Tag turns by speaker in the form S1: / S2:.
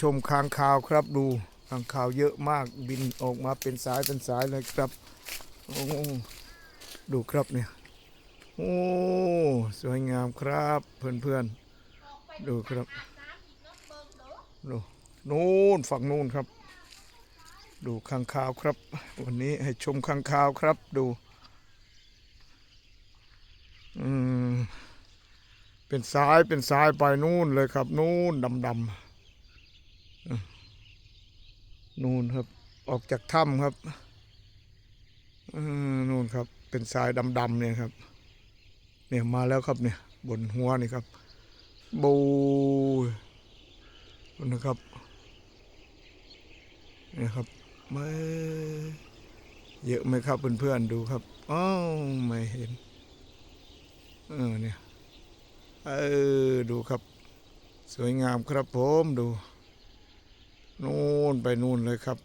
S1: ชมค้างคาวครับดูค้างคาวเยอะมากบินออกมาเป็นสายเป็นสายเลยครับโอ้ดูครับเนี่ยโอ้สวยงามครับเพื่อนๆดูครับดูนู่นฝั่งนู่นครับ ดูค้างคาวครับ วันนี้ให้ชมค้างคาวครับดูอืมเป็นสายเป็นสายไปนู่นเลยครับนู่นดำดำๆ นู่นครับ ออกจากถ้ำครับนู่นครับ เป็นสายดำๆเนี่ยครับ เนี่ยมาแล้วครับเนี่ย บนหัวนี่ครับบูนะครับเนี่ยครับม่เยอะไหมครับเพื่อนๆดูครับอ้าวไม่เห็น เออเนี่ย เออ ดูครับ สวยงามครับผมดู นู่นไปนู่นเลยครับ